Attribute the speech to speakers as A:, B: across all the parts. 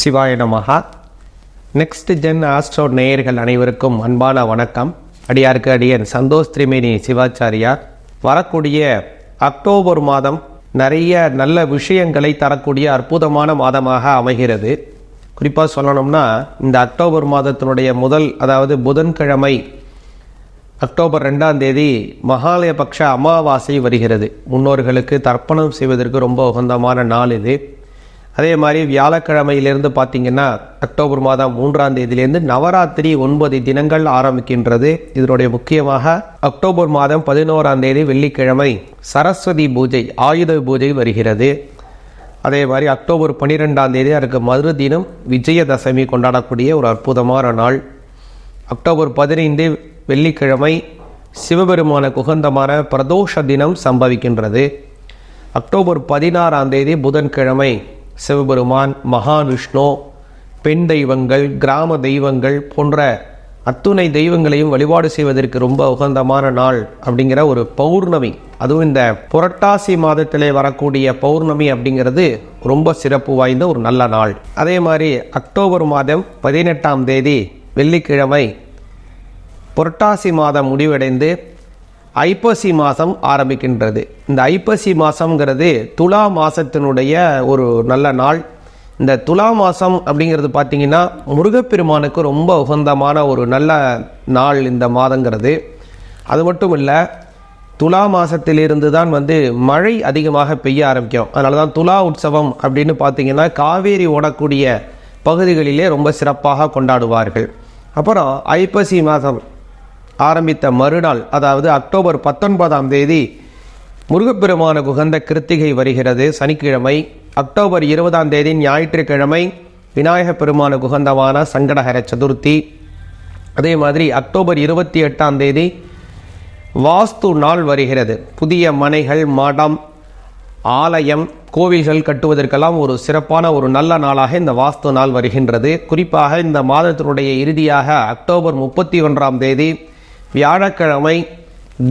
A: சிவாய நமகா next gen astro நேயர்கள் அனைவருக்கும் அன்பான வணக்கம் அடியாருக்கு அடியன் சந்தோஷ் திரிமேனி சிவாச்சாரியார் வரக்கூடிய அக்டோபர் மாதம் நிறைய நல்ல விஷயங்களை தரக்கூடிய அற்புதமான மாதமாக அமைகிறது குறிப்பாக சொல்லணும்னா இந்த அக்டோபர் மாதத்தினுடைய முதல் அதாவது புதன்கிழமை அக்டோபர் ரெண்டாம் தேதி மகாலயபக்ஷ அமாவாசை வருகிறது முன்னோர்களுக்கு தர்ப்பணம் செய்வதற்கு ரொம்ப உகந்தமான நாள் இது அதே மாதிரி வியாழக்கிழமையிலிருந்து பார்த்தீங்கன்னா அக்டோபர் மாதம் மூன்றாம் தேதியிலேருந்து நவராத்திரி ஒன்பது தினங்கள் ஆரம்பிக்கின்றது இதனுடைய முக்கியமாக அக்டோபர் மாதம் பதினோராம் தேதி வெள்ளிக்கிழமை சரஸ்வதி பூஜை ஆயுத பூஜை வருகிறது அதே மாதிரி அக்டோபர் பன்னிரெண்டாம் தேதி அதற்கு மறு தினம் விஜயதசமி கொண்டாடக்கூடிய ஒரு அற்புதமான நாள் அக்டோபர் பதினைந்து வெள்ளிக்கிழமை சிவபெருமான குகந்தமான பிரதோஷ தினம் சம்பவிக்கின்றது அக்டோபர் பதினாறாம் தேதி புதன்கிழமை சிவபெருமான் மகாவிஷ்ணு பெண் தெய்வங்கள் கிராம தெய்வங்கள் போன்ற அத்துணை தெய்வங்களையும் வழிபாடு செய்வதற்கு ரொம்ப உகந்தமான நாள் அப்படிங்கிற ஒரு பௌர்ணமி அதுவும் இந்த புரட்டாசி மாதத்திலே வரக்கூடிய பௌர்ணமி அப்படிங்கிறது ரொம்ப சிறப்பு வாய்ந்த ஒரு நல்ல நாள் அதே மாதிரி அக்டோபர் மாதம் பதினெட்டாம் தேதி வெள்ளிக்கிழமை புரட்டாசி மாதம் முடிவடைந்து ஐப்பசி மாதம் ஆரம்பிக்கின்றது இந்த ஐப்பசி மாதம்ங்கிறது துலா மாதத்தினுடைய ஒரு நல்ல நாள் இந்த துலா மாதம் அப்படிங்கிறது பார்த்திங்கன்னா முருகப்பெருமானுக்கு ரொம்ப உகந்தமான ஒரு நல்ல நாள் இந்த மாதங்கிறது அது மட்டும் இல்லை துலா மாதத்திலிருந்து தான் வந்து மழை அதிகமாக பெய்ய ஆரம்பிக்கும் அதனால தான் துலா உற்சவம் அப்படின்னு பார்த்திங்கன்னா காவேரி ஓடக்கூடிய பகுதிகளிலே ரொம்ப சிறப்பாக கொண்டாடுவார்கள் அப்புறம் ஐப்பசி மாதம் ஆரம்பித்த மறுநாள் அதாவது அக்டோபர் பத்தொன்பதாம் தேதி முருகப்பெருமானுக்கு உகந்த கிருத்திகை வருகிறது சனிக்கிழமை அக்டோபர் இருபதாம் தேதி ஞாயிற்றுக்கிழமை விநாயக பெருமானுக்கு உகந்தமான சங்கடகர சதுர்த்தி அதே மாதிரி அக்டோபர் இருபத்தி எட்டாம் தேதி வாஸ்து நாள் வருகிறது புதிய மனைகள் மடம் ஆலயம் கோவில்கள் கட்டுவதற்கெல்லாம் ஒரு சிறப்பான ஒரு நல்ல நாளாக இந்த வாஸ்து நாள் வருகின்றது குறிப்பாக இந்த மாதத்தினுடைய இறுதியாக அக்டோபர் முப்பத்தி ஒன்றாம் தேதி வியாழக்கிழமை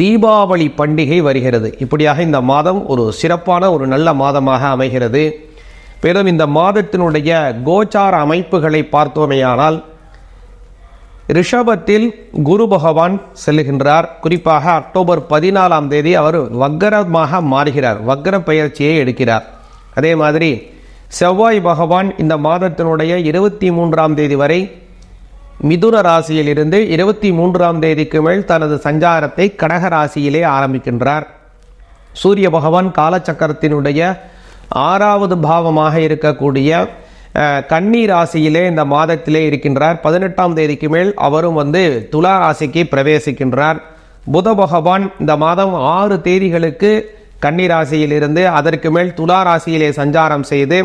A: தீபாவளி பண்டிகை வருகிறது இப்படியாக இந்த மாதம் ஒரு சிறப்பான ஒரு நல்ல மாதமாக அமைகிறது மேலும் இந்த மாதத்தினுடைய கோச்சார அமைப்புகளை பார்த்தோமேயானால் ரிஷபத்தில் குரு பகவான் செல்லுகின்றார் குறிப்பாக அக்டோபர் பதினாலாம் தேதி அவர் வக்கரமாக மாறுகிறார் வக்கர பயிற்சியை எடுக்கிறார் அதே மாதிரி செவ்வாய் பகவான் இந்த மாதத்தினுடைய இருபத்தி மூன்றாம் தேதி வரை மிதுன ராசியிலிருந்து இருபத்தி மூன்றாம் தேதிக்கு மேல் தனது சஞ்சாரத்தை கடக ராசியிலே ஆரம்பிக்கின்றார் சூரிய பகவான் காலச்சக்கரத்தினுடைய ஆறாவது பாவமாக இருக்கக்கூடிய கன்னி ராசியிலே இந்த மாதத்திலே இருக்கின்றார் பதினெட்டாம் தேதிக்கு மேல் அவரும் வந்து துலா ராசிக்கு பிரவேசிக்கின்றார் புத பகவான் இந்த மாதம் ஆறு தேதிகளுக்கு கன்னி ராசியிலிருந்து அதற்கு மேல் துலா ராசியிலே சஞ்சாரம் செய்து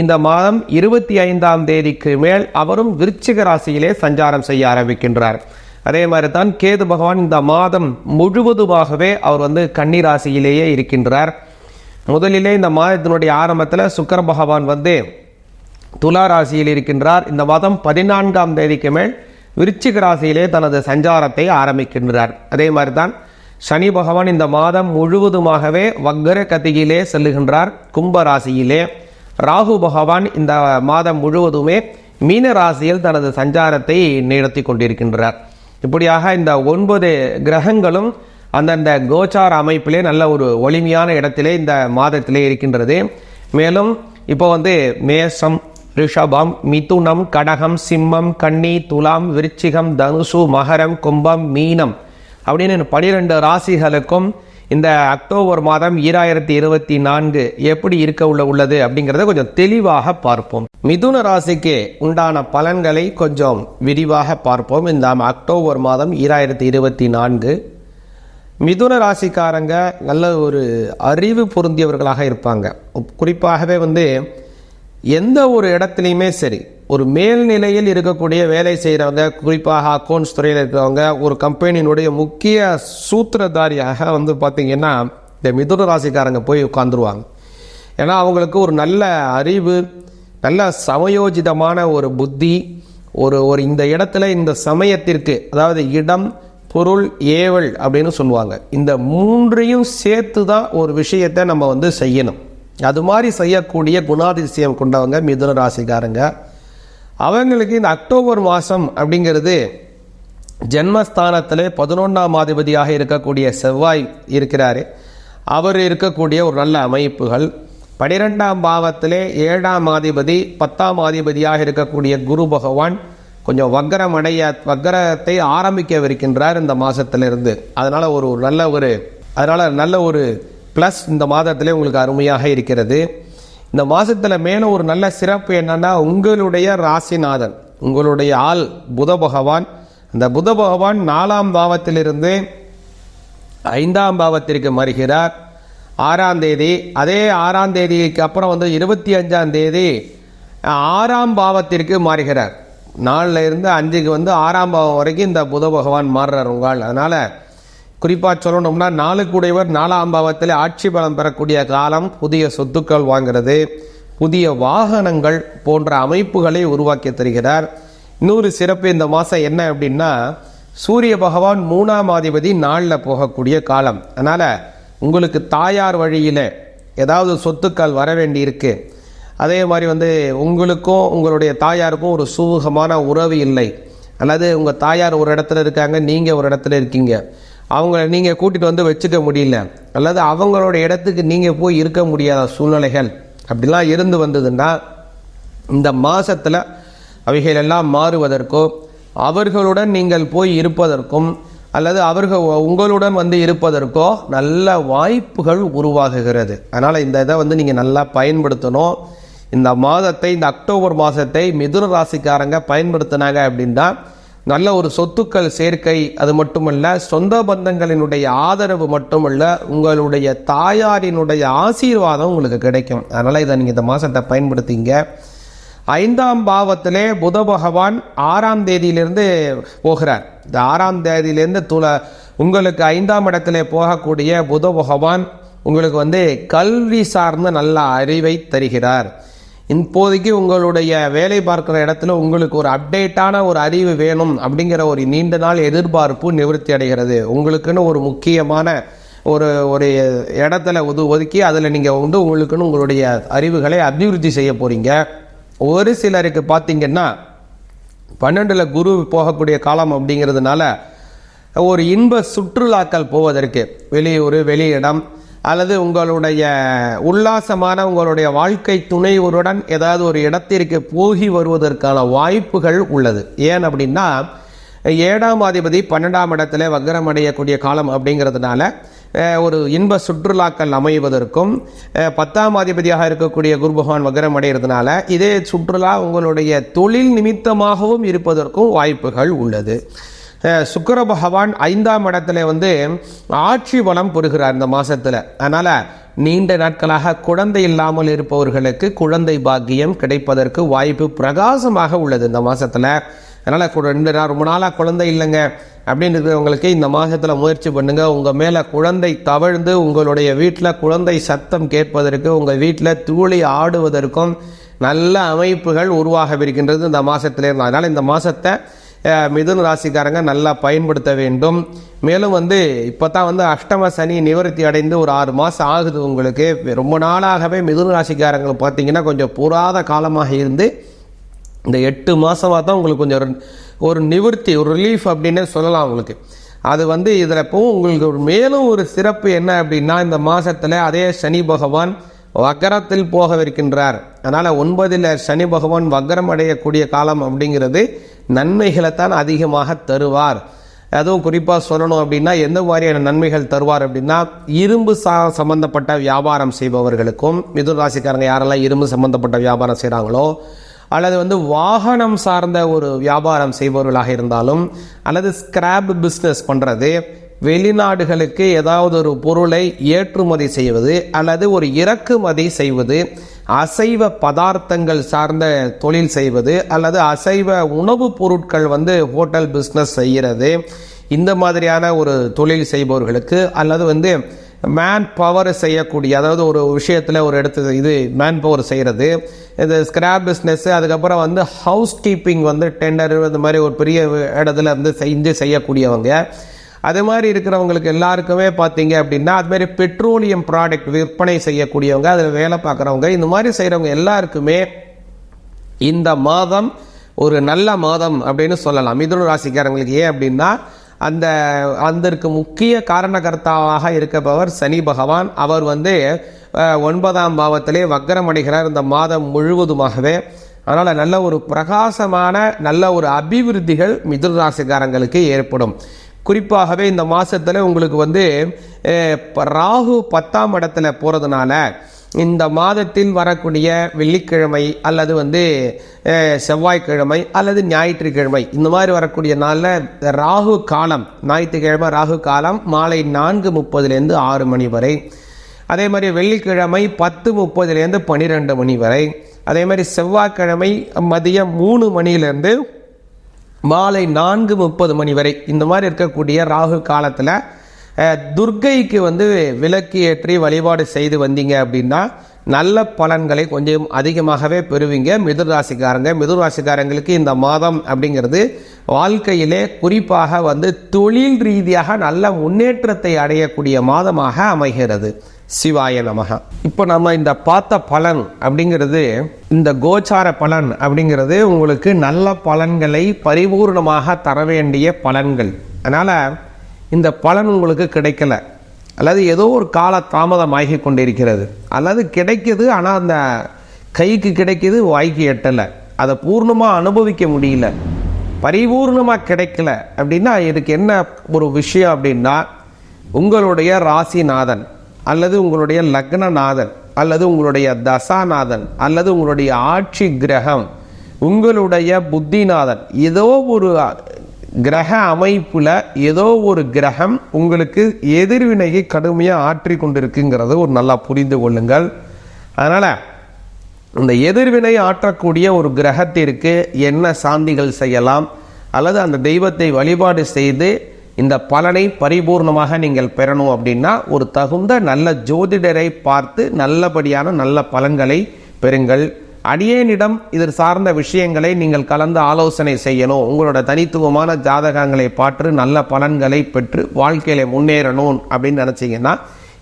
A: இந்த மாதம் இருபத்தி ஐந்தாம் தேதிக்கு மேல் அவரும் விருச்சிக ராசியிலே சஞ்சாரம் செய்ய ஆரம்பிக்கின்றார் அதே மாதிரி தான் கேது பகவான் இந்த மாதம் முழுவதுமாகவே அவர் வந்து கன்னிராசியிலேயே இருக்கின்றார் முதலிலே இந்த மாதத்தினுடைய ஆரம்பத்தில் சுக்கர பகவான் வந்து துலா ராசியில் இருக்கின்றார் இந்த மாதம் பதினான்காம் தேதிக்கு மேல் விருச்சிக ராசியிலே தனது சஞ்சாரத்தை ஆரம்பிக்கின்றார் அதே மாதிரி தான் சனி பகவான் இந்த மாதம் முழுவதுமாகவே வக்கர கதியிலே செல்லுகின்றார் கும்ப ராசியிலே ராகு பகவான் இந்த மாதம் முழுவதுமே மீன ராசியில் தனது சஞ்சாரத்தை நிறுத்தி கொண்டிருக்கின்றார் இப்படியாக இந்த ஒன்பது கிரகங்களும் அந்தந்த கோச்சார அமைப்பிலே நல்ல ஒரு ஒளிமையான இடத்திலே இந்த மாதத்திலே இருக்கின்றது மேலும் இப்போ வந்து மேசம் ரிஷபம் மிதுனம் கடகம் சிம்மம் கன்னி துலாம் விருச்சிகம் தனுசு மகரம் கும்பம் மீனம் அப்படின்னு பனிரெண்டு ராசிகளுக்கும் இந்த அக்டோபர் மாதம் ஈராயிரத்தி இருபத்தி நான்கு எப்படி இருக்க உள்ள உள்ளது அப்படிங்கிறத கொஞ்சம் தெளிவாக பார்ப்போம் மிதுன ராசிக்கு உண்டான பலன்களை கொஞ்சம் விரிவாக பார்ப்போம் இந்த அக்டோபர் மாதம் ஈராயிரத்தி இருபத்தி நான்கு மிதுன ராசிக்காரங்க நல்ல ஒரு அறிவு பொருந்தியவர்களாக இருப்பாங்க குறிப்பாகவே வந்து எந்த ஒரு இடத்துலையுமே சரி ஒரு மேல்நிலையில் இருக்கக்கூடிய வேலை செய்கிறவங்க குறிப்பாக அக்கௌண்ட்ஸ் துறையில் இருக்கிறவங்க ஒரு கம்பெனியினுடைய முக்கிய சூத்திரதாரியாக வந்து பார்த்திங்கன்னா இந்த மிதுன ராசிக்காரங்க போய் உட்காந்துருவாங்க ஏன்னா அவங்களுக்கு ஒரு நல்ல அறிவு நல்ல சமயோஜிதமான ஒரு புத்தி ஒரு ஒரு இந்த இடத்துல இந்த சமயத்திற்கு அதாவது இடம் பொருள் ஏவல் அப்படின்னு சொல்லுவாங்க இந்த மூன்றையும் சேர்த்து தான் ஒரு விஷயத்தை நம்ம வந்து செய்யணும் அது மாதிரி செய்யக்கூடிய குணாதிசயம் கொண்டவங்க மிதுன ராசிக்காரங்க அவங்களுக்கு இந்த அக்டோபர் மாதம் அப்படிங்கிறது ஜென்மஸ்தானத்தில் பதினொன்றாம் அதிபதியாக இருக்கக்கூடிய செவ்வாய் இருக்கிறார் அவர் இருக்கக்கூடிய ஒரு நல்ல அமைப்புகள் பனிரெண்டாம் பாவத்திலே ஏழாம் அதிபதி பத்தாம் அதிபதியாக இருக்கக்கூடிய குரு பகவான் கொஞ்சம் வக்கரம் அடைய வக்கரத்தை ஆரம்பிக்கவிருக்கின்றார் இந்த மாதத்திலிருந்து அதனால் ஒரு நல்ல ஒரு அதனால் நல்ல ஒரு ப்ளஸ் இந்த மாதத்திலே உங்களுக்கு அருமையாக இருக்கிறது இந்த மாதத்தில் மேலே ஒரு நல்ல சிறப்பு என்னென்னா உங்களுடைய ராசிநாதன் உங்களுடைய ஆள் புத பகவான் இந்த புத பகவான் நாலாம் பாவத்திலிருந்து ஐந்தாம் பாவத்திற்கு மறுகிறார் ஆறாம் தேதி அதே ஆறாம் தேதிக்கு அப்புறம் வந்து இருபத்தி அஞ்சாம் தேதி ஆறாம் பாவத்திற்கு மாறுகிறார் நாலில் இருந்து அஞ்சுக்கு வந்து ஆறாம் பாவம் வரைக்கும் இந்த புத பகவான் மாறுறார் உங்கள் அதனால் குறிப்பாக சொல்லணும்னா நாளுக்குடையவர் நாலாம் பாவத்தில் ஆட்சி பலம் பெறக்கூடிய காலம் புதிய சொத்துக்கள் வாங்கிறது புதிய வாகனங்கள் போன்ற அமைப்புகளை உருவாக்கி தருகிறார் இன்னொரு சிறப்பு இந்த மாதம் என்ன அப்படின்னா சூரிய பகவான் மூணாம் அதிபதி நாளில் போகக்கூடிய காலம் அதனால் உங்களுக்கு தாயார் வழியில் ஏதாவது சொத்துக்கள் வர வேண்டியிருக்கு அதே மாதிரி வந்து உங்களுக்கும் உங்களுடைய தாயாருக்கும் ஒரு சுமூகமான உறவு இல்லை அல்லது உங்கள் தாயார் ஒரு இடத்துல இருக்காங்க நீங்கள் ஒரு இடத்துல இருக்கீங்க அவங்கள நீங்கள் கூட்டிகிட்டு வந்து வச்சுக்க முடியல அல்லது அவங்களோட இடத்துக்கு நீங்கள் போய் இருக்க முடியாத சூழ்நிலைகள் அப்படிலாம் இருந்து வந்ததுன்னா இந்த மாதத்தில் எல்லாம் மாறுவதற்கோ அவர்களுடன் நீங்கள் போய் இருப்பதற்கும் அல்லது அவர்கள் உங்களுடன் வந்து இருப்பதற்கோ நல்ல வாய்ப்புகள் உருவாகுகிறது அதனால் இந்த இதை வந்து நீங்கள் நல்லா பயன்படுத்தணும் இந்த மாதத்தை இந்த அக்டோபர் மாதத்தை மிதுன ராசிக்காரங்க பயன்படுத்தினாங்க அப்படின்னா நல்ல ஒரு சொத்துக்கள் சேர்க்கை அது மட்டுமல்ல சொந்த பந்தங்களினுடைய ஆதரவு மட்டுமல்ல உங்களுடைய தாயாரினுடைய ஆசீர்வாதம் உங்களுக்கு கிடைக்கும் அதனால் இதை நீங்கள் இந்த மாதத்தை பயன்படுத்திங்க ஐந்தாம் பாவத்திலே புத பகவான் ஆறாம் தேதியிலிருந்து போகிறார் இந்த ஆறாம் தேதியிலேருந்து துல உங்களுக்கு ஐந்தாம் இடத்திலே போகக்கூடிய புத பகவான் உங்களுக்கு வந்து கல்வி சார்ந்த நல்ல அறிவை தருகிறார் இப்போதைக்கு உங்களுடைய வேலை பார்க்குற இடத்துல உங்களுக்கு ஒரு அப்டேட்டான ஒரு அறிவு வேணும் அப்படிங்கிற ஒரு நீண்ட நாள் எதிர்பார்ப்பு நிவர்த்தி அடைகிறது உங்களுக்குன்னு ஒரு முக்கியமான ஒரு ஒரு இடத்துல ஒது ஒதுக்கி அதில் நீங்கள் வந்து உங்களுக்குன்னு உங்களுடைய அறிவுகளை அபிவிருத்தி செய்ய போகிறீங்க ஒரு சிலருக்கு பார்த்தீங்கன்னா பன்னெண்டில் குரு போகக்கூடிய காலம் அப்படிங்கிறதுனால ஒரு இன்ப சுற்றுலாக்கள் போவதற்கு வெளியூர் வெளியிடம் அல்லது உங்களுடைய உல்லாசமான உங்களுடைய வாழ்க்கை துணைவருடன் ஏதாவது ஒரு இடத்திற்கு போகி வருவதற்கான வாய்ப்புகள் உள்ளது ஏன் அப்படின்னா ஏழாம் அதிபதி பன்னெண்டாம் இடத்துல வக்கரம் அடையக்கூடிய காலம் அப்படிங்கிறதுனால ஒரு இன்ப சுற்றுலாக்கள் அமைவதற்கும் பத்தாம் அதிபதியாக இருக்கக்கூடிய குரு பகவான் வக்கரம் அடைகிறதுனால இதே சுற்றுலா உங்களுடைய தொழில் நிமித்தமாகவும் இருப்பதற்கும் வாய்ப்புகள் உள்ளது சுக்கர பகவான் ஐந்தாம் இடத்துல வந்து ஆட்சி பலம் புரிகிறார் இந்த மாதத்தில் அதனால் நீண்ட நாட்களாக குழந்தை இல்லாமல் இருப்பவர்களுக்கு குழந்தை பாக்கியம் கிடைப்பதற்கு வாய்ப்பு பிரகாசமாக உள்ளது இந்த மாதத்தில் அதனால் ரெண்டு நாள் ரொம்ப நாளாக குழந்தை இல்லைங்க அப்படின்னு இருக்கிறவங்களுக்கு இந்த மாதத்தில் முயற்சி பண்ணுங்கள் உங்கள் மேலே குழந்தை தவழ்ந்து உங்களுடைய வீட்டில் குழந்தை சத்தம் கேட்பதற்கு உங்கள் வீட்டில் தூளி ஆடுவதற்கும் நல்ல அமைப்புகள் உருவாகவிருக்கின்றது இந்த மாதத்திலே அதனால் இந்த மாதத்தை மிதுன ராசிக்காரங்க நல்லா பயன்படுத்த வேண்டும் மேலும் வந்து இப்போ தான் வந்து அஷ்டம சனி நிவர்த்தி அடைந்து ஒரு ஆறு மாதம் ஆகுது உங்களுக்கு ரொம்ப நாளாகவே மிதுன ராசிக்காரங்களை பார்த்தீங்கன்னா கொஞ்சம் புராத காலமாக இருந்து இந்த எட்டு மாதமாக தான் உங்களுக்கு கொஞ்சம் ஒரு நிவர்த்தி ஒரு ரிலீஃப் அப்படின்னு சொல்லலாம் உங்களுக்கு அது வந்து இதில் இப்போ உங்களுக்கு மேலும் ஒரு சிறப்பு என்ன அப்படின்னா இந்த மாதத்தில் அதே சனி பகவான் வக்கரத்தில் போகவிருக்கின்றார் அதனால் ஒன்பதில் சனி பகவான் வக்கரம் அடையக்கூடிய காலம் அப்படிங்கிறது நன்மைகளை தான் அதிகமாக தருவார் அதுவும் குறிப்பாக சொல்லணும் அப்படின்னா எந்த மாதிரியான நன்மைகள் தருவார் அப்படின்னா இரும்பு சா சம்மந்தப்பட்ட வியாபாரம் செய்பவர்களுக்கும் மிதுன ராசிக்காரங்க யாரெல்லாம் இரும்பு சம்மந்தப்பட்ட வியாபாரம் செய்கிறாங்களோ அல்லது வந்து வாகனம் சார்ந்த ஒரு வியாபாரம் செய்பவர்களாக இருந்தாலும் அல்லது ஸ்கிராப் பிஸ்னஸ் பண்ணுறது வெளிநாடுகளுக்கு ஏதாவது ஒரு பொருளை ஏற்றுமதி செய்வது அல்லது ஒரு இறக்குமதி செய்வது அசைவ பதார்த்தங்கள் சார்ந்த தொழில் செய்வது அல்லது அசைவ உணவுப் பொருட்கள் வந்து ஹோட்டல் பிஸ்னஸ் செய்கிறது இந்த மாதிரியான ஒரு தொழில் செய்பவர்களுக்கு அல்லது வந்து மேன் பவர் செய்யக்கூடிய அதாவது ஒரு விஷயத்தில் ஒரு இடத்து இது மேன் பவர் செய்கிறது இந்த ஸ்கிராப் பிஸ்னஸ்ஸு அதுக்கப்புறம் வந்து ஹவுஸ் கீப்பிங் வந்து டெண்டர் இந்த மாதிரி ஒரு பெரிய இடத்துல இருந்து செஞ்சு செய்யக்கூடியவங்க அது மாதிரி இருக்கிறவங்களுக்கு எல்லாருக்குமே பார்த்தீங்க அப்படின்னா மாதிரி பெட்ரோலியம் ப்ராடக்ட் விற்பனை செய்யக்கூடியவங்க அதில் வேலை பார்க்குறவங்க இந்த மாதிரி செய்கிறவங்க எல்லாருக்குமே இந்த மாதம் ஒரு நல்ல மாதம் அப்படின்னு சொல்லலாம் மிதுன ராசிக்காரங்களுக்கு ஏன் அப்படின்னா அந்த அதற்கு முக்கிய காரணகர்த்தாவாக இருக்கப்பவர் சனி பகவான் அவர் வந்து ஒன்பதாம் பாவத்திலே வக்கரம் அடைகிறார் இந்த மாதம் முழுவதுமாகவே அதனால் நல்ல ஒரு பிரகாசமான நல்ல ஒரு அபிவிருத்திகள் மிதுன ராசிக்காரங்களுக்கு ஏற்படும் குறிப்பாகவே இந்த மாதத்தில் உங்களுக்கு வந்து ராகு பத்தாம் இடத்துல போகிறதுனால இந்த மாதத்தில் வரக்கூடிய வெள்ளிக்கிழமை அல்லது வந்து செவ்வாய்க்கிழமை அல்லது ஞாயிற்றுக்கிழமை இந்த மாதிரி வரக்கூடிய நாளில் ராகு காலம் ஞாயிற்றுக்கிழமை ராகு காலம் மாலை நான்கு முப்பதுலேருந்து ஆறு மணி வரை அதே மாதிரி வெள்ளிக்கிழமை பத்து முப்பதுலேருந்து பன்னிரெண்டு மணி வரை அதே மாதிரி செவ்வாய்க்கிழமை மதியம் மூணு மணிலேருந்து மாலை நான்கு முப்பது மணி வரை இந்த மாதிரி இருக்கக்கூடிய ராகு காலத்தில் துர்கைக்கு வந்து விளக்கு ஏற்றி வழிபாடு செய்து வந்தீங்க அப்படின்னா நல்ல பலன்களை கொஞ்சம் அதிகமாகவே பெறுவீங்க மிதுராசிக்காரங்க மிதுராசிக்காரங்களுக்கு இந்த மாதம் அப்படிங்கிறது வாழ்க்கையிலே குறிப்பாக வந்து தொழில் ரீதியாக நல்ல முன்னேற்றத்தை அடையக்கூடிய மாதமாக அமைகிறது சிவாய நமக இப்போ நம்ம இந்த பார்த்த பலன் அப்படிங்கிறது இந்த கோச்சார பலன் அப்படிங்கிறது உங்களுக்கு நல்ல பலன்களை பரிபூர்ணமாக தர வேண்டிய பலன்கள் அதனால் இந்த பலன் உங்களுக்கு கிடைக்கல அல்லது ஏதோ ஒரு கால தாமதமாகி கொண்டிருக்கிறது அல்லது கிடைக்கிது ஆனால் அந்த கைக்கு கிடைக்கிது வாய்க்கு எட்டலை அதை பூர்ணமாக அனுபவிக்க முடியல பரிபூர்ணமாக கிடைக்கல அப்படின்னா இதுக்கு என்ன ஒரு விஷயம் அப்படின்னா உங்களுடைய ராசிநாதன் அல்லது உங்களுடைய லக்னநாதன் அல்லது உங்களுடைய தசாநாதன் அல்லது உங்களுடைய ஆட்சி கிரகம் உங்களுடைய புத்திநாதன் ஏதோ ஒரு கிரக அமைப்பில் ஏதோ ஒரு கிரகம் உங்களுக்கு எதிர்வினையை கடுமையாக ஆற்றி கொண்டிருக்குங்கிறத ஒரு நல்லா புரிந்து கொள்ளுங்கள் அதனால் இந்த எதிர்வினை ஆற்றக்கூடிய ஒரு கிரகத்திற்கு என்ன சாந்திகள் செய்யலாம் அல்லது அந்த தெய்வத்தை வழிபாடு செய்து இந்த பலனை பரிபூர்ணமாக நீங்கள் பெறணும் அப்படின்னா ஒரு தகுந்த நல்ல ஜோதிடரை பார்த்து நல்லபடியான நல்ல பலன்களை பெறுங்கள் அடியேனிடம் இதில் சார்ந்த விஷயங்களை நீங்கள் கலந்து ஆலோசனை செய்யணும் உங்களோட தனித்துவமான ஜாதகங்களை பாற்று நல்ல பலன்களை பெற்று வாழ்க்கையில முன்னேறணும் அப்படின்னு நினச்சிங்கன்னா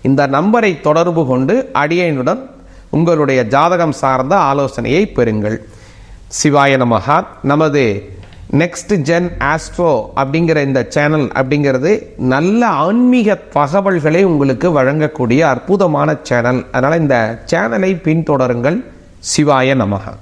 A: இந்த நம்பரை தொடர்பு கொண்டு அடியனுடன் உங்களுடைய ஜாதகம் சார்ந்த ஆலோசனையை பெறுங்கள் சிவாய நமகா நமது நெக்ஸ்ட் ஜென் ஆஸ்ட்ரோ அப்படிங்கிற இந்த சேனல் அப்படிங்கிறது நல்ல ஆன்மீக தகவல்களை உங்களுக்கு வழங்கக்கூடிய அற்புதமான சேனல் அதனால் இந்த சேனலை பின்தொடருங்கள் சிவாய நமகா